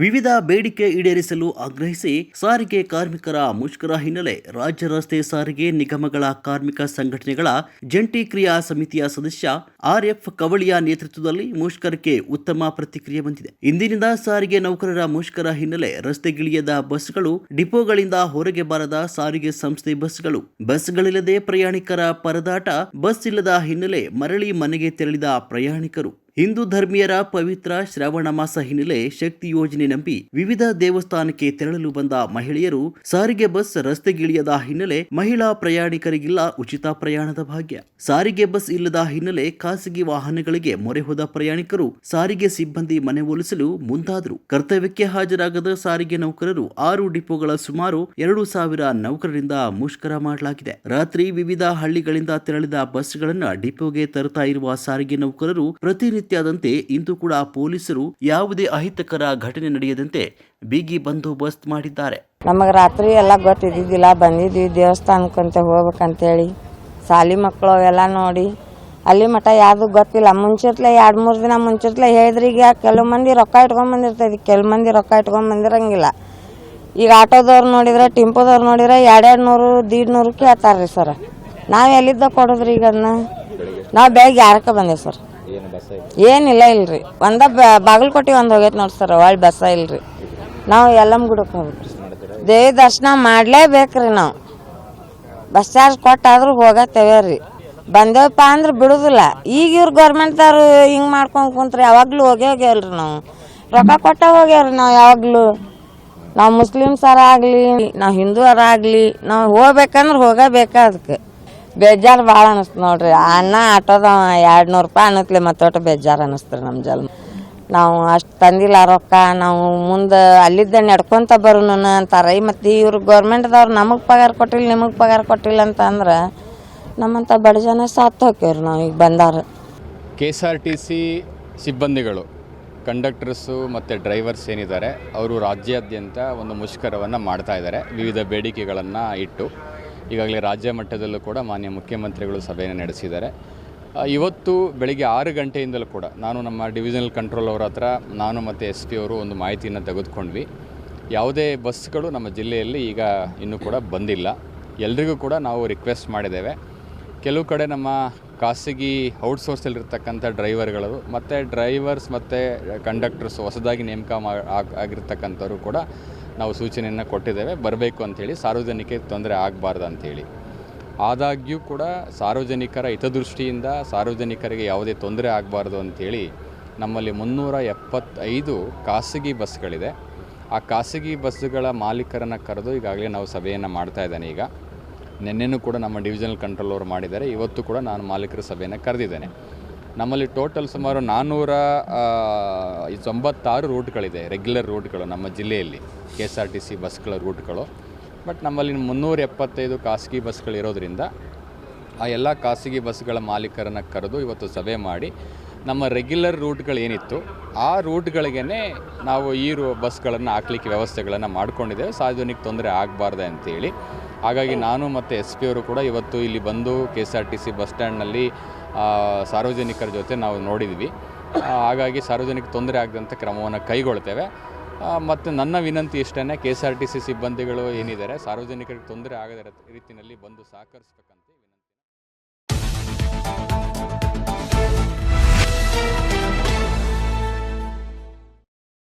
ವಿವಿಧ ಬೇಡಿಕೆ ಈಡೇರಿಸಲು ಆಗ್ರಹಿಸಿ ಸಾರಿಗೆ ಕಾರ್ಮಿಕರ ಮುಷ್ಕರ ಹಿನ್ನೆಲೆ ರಾಜ್ಯ ರಸ್ತೆ ಸಾರಿಗೆ ನಿಗಮಗಳ ಕಾರ್ಮಿಕ ಸಂಘಟನೆಗಳ ಜಂಟಿ ಕ್ರಿಯಾ ಸಮಿತಿಯ ಸದಸ್ಯ ಆರ್ಎಫ್ ಕವಳಿಯ ನೇತೃತ್ವದಲ್ಲಿ ಮುಷ್ಕರಕ್ಕೆ ಉತ್ತಮ ಪ್ರತಿಕ್ರಿಯೆ ಬಂದಿದೆ. ಇಂದಿನಿಂದ ಸಾರಿಗೆ ನೌಕರರ ಮುಷ್ಕರ ಹಿನ್ನೆಲೆ ರಸ್ತೆಗಿಳಿಯದ ಬಸ್ಗಳು ಡಿಪೋಗಳಿಂದ ಹೊರಗೆ ಬಾರದ ಸಾರಿಗೆ ಸಂಸ್ಥೆ ಬಸ್ಗಳು, ಬಸ್ಗಳಿಲ್ಲದೆ ಪ್ರಯಾಣಿಕರ ಪರದಾಟ ಬಸ್ ಇಲ್ಲದ ಹಿನ್ನೆಲೆ ಮರಳಿ ಮನೆಗೆ ತೆರಳಿದ ಪ್ರಯಾಣಿಕರು. ಹಿಂದೂ ಧರ್ಮೀಯರ ಪವಿತ್ರ ಶ್ರಾವಣ ಮಾಸ ಹಿನ್ನೆಲೆ ಶಕ್ತಿ ಯೋಜನೆ ನಂಬಿ ವಿವಿಧ ದೇವಸ್ಥಾನಕ್ಕೆ ತೆರಳಲು ಬಂದ ಮಹಿಳೆಯರು ಸಾರಿಗೆ ಬಸ್ ರಸ್ತೆಗಿಳಿಯದ ಹಿನ್ನೆಲೆ ಮಹಿಳಾ ಪ್ರಯಾಣಿಕರಿಗಿಲ್ಲ ಉಚಿತ ಪ್ರಯಾಣದ ಭಾಗ್ಯ. ಸಾರಿಗೆ ಬಸ್ ಇಲ್ಲದ ಹಿನ್ನೆಲೆ ಖಾಸಗಿ ವಾಹನಗಳಿಗೆ ಮೊರೆ ಹೋದ ಪ್ರಯಾಣಿಕರು ಸಾರಿಗೆ ಸಿಬ್ಬಂದಿ ಮನೆ ಒಲಿಸಲು ಮುಂದಾದರು. ಕರ್ತವ್ಯಕ್ಕೆ ಹಾಜರಾಗದ ಸಾರಿಗೆ ನೌಕರರು ಆರು ಡಿಪೋಗಳ ಸುಮಾರು ಎರಡು ಸಾವಿರ ನೌಕರರಿಂದ ಮುಷ್ಕರ ಮಾಡಲಾಗಿದೆ. ರಾತ್ರಿ ವಿವಿಧ ಹಳ್ಳಿಗಳಿಂದ ತೆರಳಿದ ಬಸ್ಗಳನ್ನು ಡಿಪೋಗೆ ತರುತ್ತಾ ಇರುವ ಸಾರಿಗೆ ನೌಕರರು ಪ್ರತಿನಿತ್ಯದಂತೆ ಇಂದು ಕೂಡ ಪೊಲೀಸರು ಯಾವುದೇ ಅಹಿತಕರ ಘಟನೆ ನಡೆಯದಂತೆ ಬಿಗಿ ಬಂದೋಬಸ್ತ್ ಮಾಡಿದ್ದಾರೆ. ನಮಗೆ ರಾತ್ರಿ ಎಲ್ಲ ಗೊತ್ತಿದ್ದಿದ್ದಿಲ್ಲ, ಬಂದಿದ್ವಿ ದೇವಸ್ಥಾನಕ್ಕಂತ ಹೋಗ್ಬೇಕಂತೇಳಿ. ಸಾಲಿ ಮಕ್ಕಳು ಅವೆಲ್ಲ ನೋಡಿ, ಅಲ್ಲಿ ಮಠ ಯಾವುದು ಗೊತ್ತಿಲ್ಲ. ಮುಂಚಿತ್ಲೆ ಎರಡು ಮೂರು ದಿನ ಮುಂಚಿತ್ಲೆ ಹೇಳಿದ್ರೆ, ಈಗ ಕೆಲವು ಮಂದಿ ರೊಕ್ಕ ಇಟ್ಕೊಂಡ್ ಬಂದಿರ್ತೈತಿ ಕೆಲವು ಮಂದಿ ರೊಕ್ಕ ಇಟ್ಕೊಂಡ್ ಬಂದಿರಂಗಿಲ್ಲ. ಈಗ ಆಟೋದವ್ರು ನೋಡಿದ್ರೆ, ಟಿಂಪೋದವ್ರು ನೋಡಿದ್ರೆ ಎರಡೆರಡು ನೂರು ದೀಡ್ ನೂರು ಕೇಳ್ತಾರ್ರಿ ಸರ್. ನಾವು ಎಲ್ಲಿದ್ದ ಕೊಡೋದ್ರಿ ಈಗ ಅದನ್ನ ನಾವು ಬೇಗ ಯಾರಕ್ಕೆ ಬಂದೇವಿ ಸರ್? ಏನಿಲ್ಲ ಇಲ್ರಿ. ಒಂದ ಬಾಗಲಕೋಟೆ ಒಂದು ಹೋಗೈತೆ ನೋಡಿ ಸರ್ ಒಳ್ಳೆ ಬಸ್ಸ ಇಲ್ರಿ. ನಾವು ಎಲ್ಲಮ್ಮ ಗುಡಕ್ಕೆ ದೇವಿ ದರ್ಶನ ಮಾಡ್ಲೇಬೇಕ್ರಿ ನಾವು. ಬಸ್ ಚಾರ್ಜ್ ಕೊಟ್ಟಾದ್ರೂ ಹೋಗತ್ತೇವೆ ರೀ. ಬಂದೇವಪ್ಪ ಅಂದ್ರೆ ಬಿಡುದಿಲ್ಲ. ಈಗ ಇವ್ರು ಗೌರ್ಮೆಂಟ್ದವ್ರು ಹಿಂಗೆ ಮಾಡ್ಕೊಂಡು ಕುಂತ್ರಿ ಯಾವಾಗ್ಲೂ ಹೋಗೇ ಹೋಗ್ಯಾವ್ರಿ ನಾವು. ರೊಕ್ಕ ಕೊಟ್ಟ ಹೋಗ್ಯಾವ್ರಿ ನಾವು ಯಾವಾಗ್ಲೂ. ನಾವು ಮುಸ್ಲಿಮ್ಸರ ಆಗಲಿ ನಾವು ಅರ ಆಗಲಿ ನಾವು ಹೋಗ್ಬೇಕಂದ್ರೆ ಹೋಗಬೇಕು ಅದಕ್ಕೆ ಬೇಜಾರು ಭಾಳ ಅನಿಸ್ತು ನೋಡ್ರಿ. ಅನ್ನ ಆಟೋದ ಎರಡು ನೂರು ರೂಪಾಯಿ ಅನ್ನತ್ಲೆ ಮತ್ತೊಟ್ಟು ಬೇಜಾರು ಅನಿಸ್ತು ನಮ್ಮ ಜಲ್ಮ. ನಾವು ಅಷ್ಟು ತಂದಿಲ್ಲ ರೊಕ್ಕ. ನಾವು ಮುಂದೆ ಅಲ್ಲಿದ್ದ ನಡ್ಕೊಂತ ಬರೋಣ ಅಂತಾರೆ. ಮತ್ತು ಇವ್ರು ಗೌರ್ಮೆಂಟ್ದವ್ರು ನಮಗೆ ಪಗಾರ ಕೊಟ್ಟಿಲ್ಲ ನಿಮಗೆ ಪಗಾರ ಕೊಟ್ಟಿಲ್ಲ ಅಂತ ಅಂದ್ರೆ ನಮ್ಮಂಥ ಬಡ ಜನ ಸಾತ್ ಹೋಗ್ಯವ್ರಿ ನಾವು ಈಗ ಬಂದಾರ. K S R T C ಸಿಬ್ಬಂದಿಗಳು ಕಂಡಕ್ಟರ್ಸು ಮತ್ತು ಡ್ರೈವರ್ಸ್ ಏನಿದ್ದಾರೆ ಅವರು ರಾಜ್ಯಾದ್ಯಂತ ಒಂದು ಮುಷ್ಕರವನ್ನು ಮಾಡ್ತಾ ಇದ್ದಾರೆ ವಿವಿಧ ಬೇಡಿಕೆಗಳನ್ನು ಇಟ್ಟು. ಈಗಾಗಲೇ ರಾಜ್ಯ ಮಟ್ಟದಲ್ಲೂ ಕೂಡ ಮಾನ್ಯ ಮುಖ್ಯಮಂತ್ರಿಗಳು ಸಭೆಯನ್ನು ನಡೆಸಿದ್ದಾರೆ. ಇವತ್ತು ಬೆಳಿಗ್ಗೆ ಆರು ಗಂಟೆಯಿಂದಲೂ ಕೂಡ ನಾನು ನಮ್ಮ ಡಿವಿಷನಲ್ ಕಂಟ್ರೋಲ್ ಅವರ ಹತ್ರ, ನಾನು ಮತ್ತು ಎಸ್ ಪಿ ಅವರು ಒಂದು ಮಾಹಿತಿಯನ್ನು ತೆಗೆದುಕೊಂಡ್ವಿ. ಯಾವುದೇ ಬಸ್ಗಳು ನಮ್ಮ ಜಿಲ್ಲೆಯಲ್ಲಿ ಈಗ ಇನ್ನೂ ಕೂಡ ಬಂದಿಲ್ಲ. ಎಲ್ರಿಗೂ ಕೂಡ ನಾವು ರಿಕ್ವೆಸ್ಟ್ ಮಾಡಿದ್ದೇವೆ. ಕೆಲವು ಕಡೆ ನಮ್ಮ ಖಾಸಗಿ ಔಟ್ಸೋರ್ಸಲ್ಲಿರ್ತಕ್ಕಂಥ ಡ್ರೈವರ್ಗಳು ಮತ್ತು ಡ್ರೈವರ್ಸ್ ಮತ್ತು ಕಂಡಕ್ಟರ್ಸ್ ಹೊಸದಾಗಿ ನೇಮಕ ಮಾ ಆಗ್- ಆಗಿರ್ತಕ್ಕಂಥವ್ರು ಕೂಡ ನಾವು ಸೂಚನೆಯನ್ನು ಕೊಟ್ಟಿದ್ದೇವೆ. ಬರಬೇಕು ಅಂಥೇಳಿ ಸಾರ್ವಜನಿಕರಿಗೆ ತೊಂದರೆ ಆಗಬಾರ್ದು ಅಂಥೇಳಿ ಆದಾಗ್ಯೂ ಕೂಡ ಸಾರ್ವಜನಿಕರ ಹಿತದೃಷ್ಟಿಯಿಂದ ಸಾರ್ವಜನಿಕರಿಗೆ ಯಾವುದೇ ತೊಂದರೆ ಆಗಬಾರ್ದು ಅಂಥೇಳಿ ನಮ್ಮಲ್ಲಿ ಮುನ್ನೂರ ಎಪ್ಪತ್ತೈದು ಖಾಸಗಿ ಬಸ್ಗಳಿದೆ. ಆ ಖಾಸಗಿ ಬಸ್ಸುಗಳ ಮಾಲೀಕರನ್ನು ಕರೆದು ಈಗಾಗಲೇ ನಾವು ಸಭೆಯನ್ನು ಮಾಡ್ತಾ ಇದ್ದೇನೆ ಈಗ. ನಿನ್ನೆನೂ ಕೂಡ ನಮ್ಮ ಡಿವಿಷನಲ್ ಕಂಟ್ರೋಲ್ ಅವರು ಮಾಡಿದ್ದಾರೆ. ಇವತ್ತು ಕೂಡ ನಾನು ಮಾಲೀಕರ ಸಭೆಯನ್ನು ಕರೆದಿದ್ದೇನೆ. ನಮ್ಮಲ್ಲಿ ಟೋಟಲ್ ಸುಮಾರು ನಾನ್ನೂರ ತೊಂಬತ್ತಾರು ರೂಟ್ಗಳಿದೆ ರೆಗ್ಯುಲರ್ ರೂಟ್ಗಳು ನಮ್ಮ ಜಿಲ್ಲೆಯಲ್ಲಿ K S R T C ಬಸ್ಗಳ ರೂಟ್ಗಳು ಬಟ್ ನಮ್ಮಲ್ಲಿ ಮುನ್ನೂರ ಎಪ್ಪತ್ತೈದು ಖಾಸಗಿ ಬಸ್ಗಳು ಇರೋದ್ರಿಂದ, ಆ ಎಲ್ಲ ಖಾಸಗಿ ಬಸ್ಗಳ ಮಾಲೀಕರನ್ನು ಕರೆದು ಇವತ್ತು ಸಭೆ ಮಾಡಿ, ನಮ್ಮ ರೆಗ್ಯುಲರ್ ರೂಟ್ಗಳೇನಿತ್ತು ಆ ರೂಟ್ಗಳಿಗೇ ನಾವು ಈ ರೂ ಬಸ್ಗಳನ್ನು ಹಾಕ್ಲಿಕ್ಕೆ ವ್ಯವಸ್ಥೆಗಳನ್ನು ಮಾಡ್ಕೊಂಡಿದ್ದೇವೆ. ಸಾರ್ವಜನಿಕ ತೊಂದರೆ ಆಗಬಾರ್ದೆ ಅಂತೇಳಿ ಹಾಗಾಗಿ ನಾನು ಮತ್ತು ಎಸ್ ಪಿ ಅವರು ಕೂಡ ಇವತ್ತು ಇಲ್ಲಿ ಬಂದು K S R T C bus ಸ್ಟ್ಯಾಂಡ್ನಲ್ಲಿ ಸಾರ್ವಜನಿಕರ ಜೊತೆ ನಾವು ನೋಡಿದ್ವಿ. ಹಾಗಾಗಿ ಸಾರ್ವಜನಿಕ ತೊಂದರೆ ಆಗದಂಥ ಕ್ರಮವನ್ನು ಕೈಗೊಳ್ತೇವೆ. ಮತ್ತು ನನ್ನ ವಿನಂತಿ ಇಷ್ಟೇ K S R T C ಸಿಬ್ಬಂದಿಗಳು ಏನಿದ್ದಾರೆ, ಸಾರ್ವಜನಿಕರಿಗೆ ತೊಂದರೆ ಆಗದ ರೀತಿಯಲ್ಲಿ ಬಂದು ಸಹಕರಿಸ್ಬೇಕಂತ.